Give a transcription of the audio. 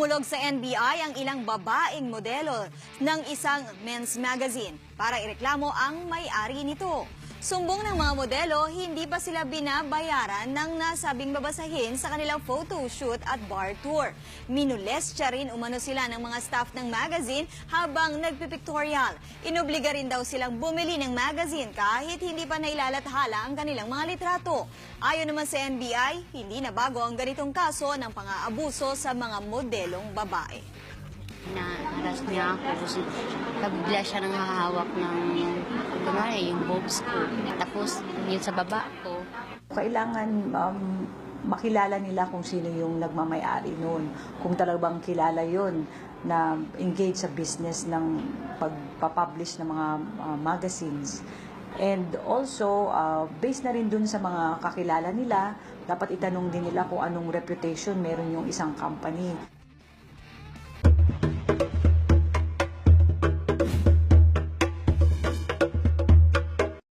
Dumulog sa NBI ang ilang babaeng modelo ng isang men's magazine para ireklamo ang may-ari nito. Sumbong ng mga modelo, hindi pa sila binabayaran ng nasabing babasahin sa kanilang photoshoot at bar tour. Minulestya rin umano sila ng mga staff ng magazine habang nagpipictorial. Inobliga rin daw silang bumili ng magazine kahit hindi pa nailalathala ang kanilang mga litrato. Ayon naman sa NBI, hindi na bago ang ganitong kaso ng pang-aabuso sa mga modelong babae. Naharas niya ako kasi bigla siya nang hahawak ng kunwari yung boobs ko. Tapos yun sa baba ko, Kailangan um, makilala nila kung sino yung nagmamayari noon. Kung talagang kilala yon na engage sa business ng pagpapublish ng mga uh, magazines. And also, uh, based na rin dun sa mga kakilala nila, dapat itanong din nila kung anong reputation meron yung isang company.